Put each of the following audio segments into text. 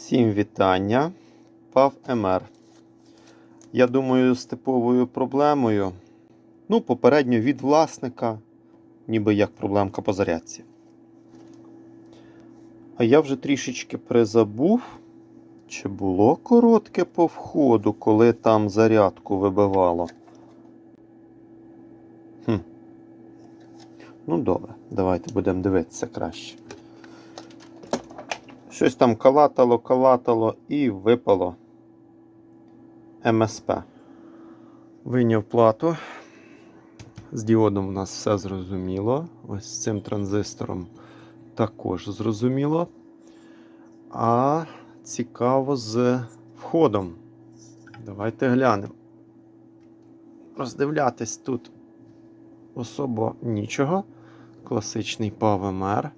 Всім вітання. Пав МР. Я думаю, з типовою проблемою. Ну, попередньо від власника, ніби як проблемка по зарядці. А я вже трішечки призабув, чи було коротке по входу, коли там зарядку вибивало. Хм. Ну, добре, давайте будемо дивитися краще. Щось там калатало, калатало і випало МСП. Вийняв плату. З діодом у нас все зрозуміло. Ось з цим транзистором також зрозуміло. А цікаво з входом. Давайте глянемо. Роздивлятись тут особо нічого. Класичний ПАВМР.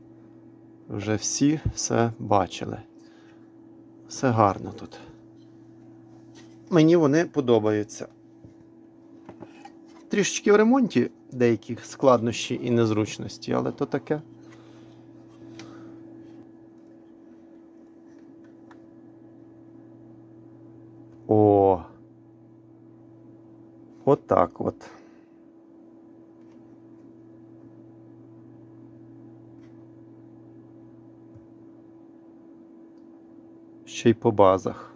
Вже всі все бачили. Все гарно тут. Мені вони подобаються. Трішечки в ремонті деякі складнощі і незручності, але то таке. О. Отак от. Ще й по базах.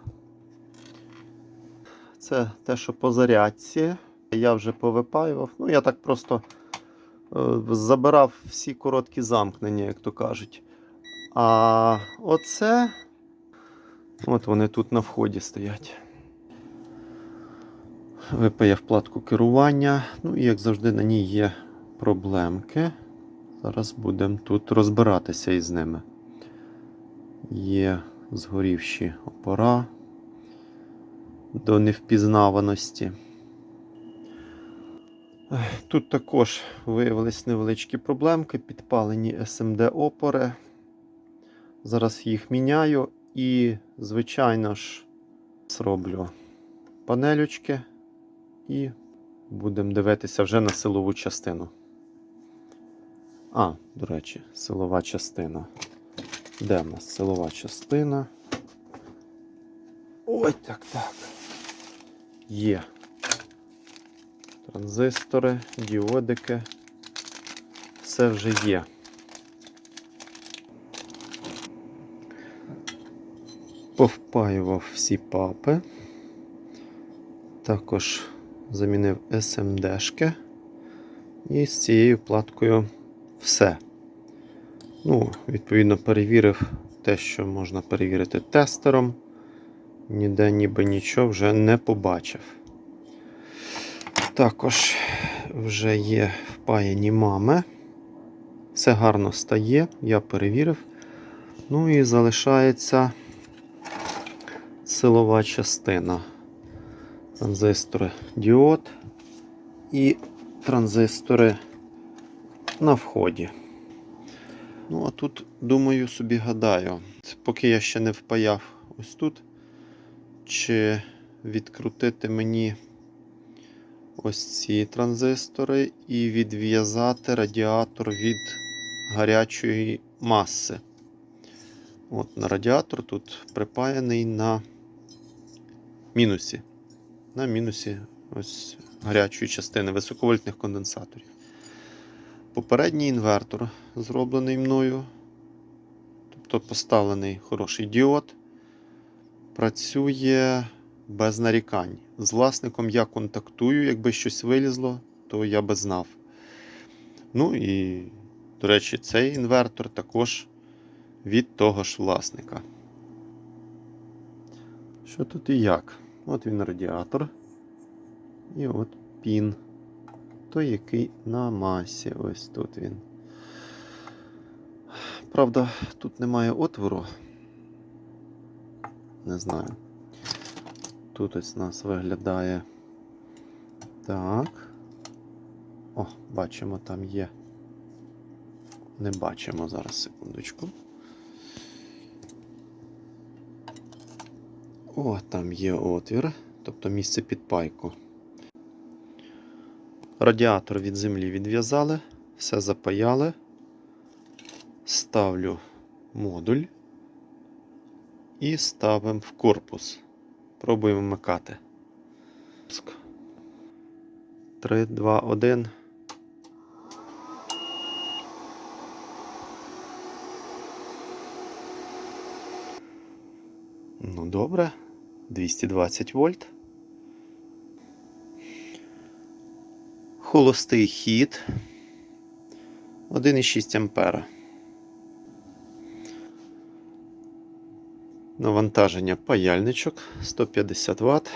Це те, що по зарядці. Я вже повипаював. Ну, я так просто е, забирав всі короткі замкнення, як то кажуть. А оце, от вони тут на вході стоять. Випаяв платку керування. Ну і як завжди, на ній є проблемки. Зараз будемо тут розбиратися із ними. Є згорівші опора до невпізнаваності. Тут також виявились невеличкі проблемки, підпалені SMD опори. Зараз їх міняю і, звичайно ж, зроблю панелючки і будемо дивитися вже на силову частину. А, до речі, силова частина. Де в нас силова частина? Ой, так, так. Є. Транзистори, діодики. Все вже є. Повпаював всі папи. Також замінив SMD-шки. І з цією платкою все. Ну, відповідно, перевірив те, що можна перевірити тестером. Ніде ніби нічого вже не побачив. Також вже є впаяні мами. Все гарно стає, я перевірив. Ну і залишається силова частина. Транзистори діод і транзистори на вході. Ну, а тут, думаю, собі гадаю, поки я ще не впаяв ось тут, чи відкрутити мені ось ці транзистори і відв'язати радіатор від гарячої маси. От На радіатор тут припаяний на мінусі. На мінусі ось гарячої частини високовольтних конденсаторів. Попередній інвертор зроблений мною, тобто поставлений хороший діод, працює без нарікань. З власником я контактую, якби щось вилізло, то я би знав. Ну і, до речі, цей інвертор також від того ж власника. Що тут і як? От він радіатор. І от пін той, який на масі. Ось тут він. Правда, тут немає отвору. Не знаю. Тут ось нас виглядає так. О, бачимо, там є. Не бачимо зараз, секундочку. О, там є отвір, тобто місце під пайку. Радіатор від землі відв'язали, все запаяли. Ставлю модуль І ставимо в корпус. Пробуємо вмикати. 3, 2, 1. Ну, добре. 220 вольт. Холостий хід. 1,6 ампера. Навантаження паяльничок 150 Вт.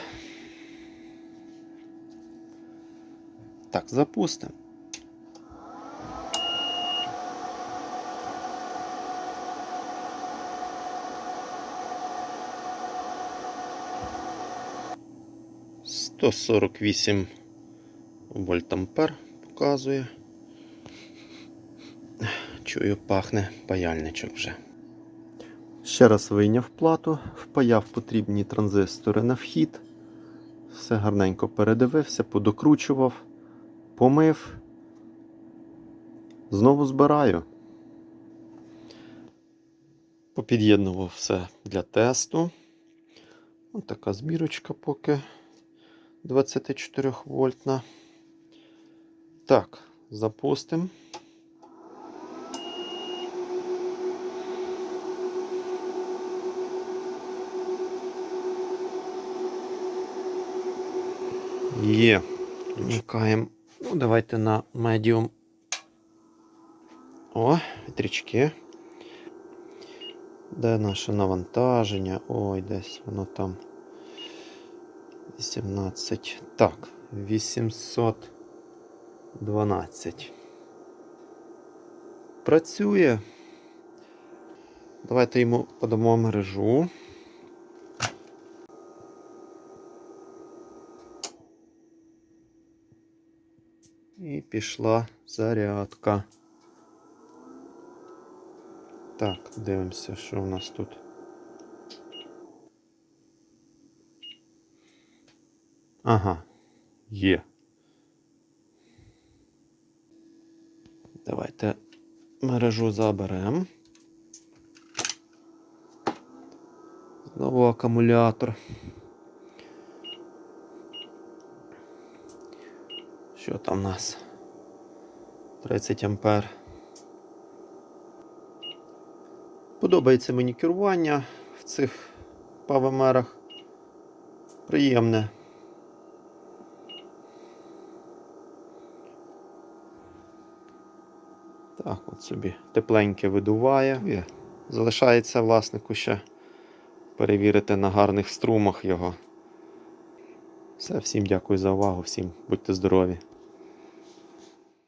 Так, запустимо. Сто сорок вісім вольтампер показує. Чую, пахне паяльничок вже. Ще раз вийняв плату, впаяв потрібні транзистори на вхід. Все гарненько передивився, подокручував, помив. Знову збираю. Попід'єднував все для тесту. Ось така збірочка поки 24 вольтна. Так, запустимо. Є. Вмикаємо. Ну, давайте на медіум. О, вітрячки. Де наше навантаження? Ой, десь воно там. 18. Так, 812. Працює. Давайте йому подамо мережу. І пішла зарядка. Так, дивимося, що в нас тут. Ага, є. Давайте мережу заберемо. Знову акумулятор. Що там у нас? 30 ампер. Подобається мені керування в цих павемерах. Приємне. Так, от собі тепленьке видуває. І залишається власнику ще перевірити на гарних струмах його. Все, всім дякую за увагу, всім будьте здорові.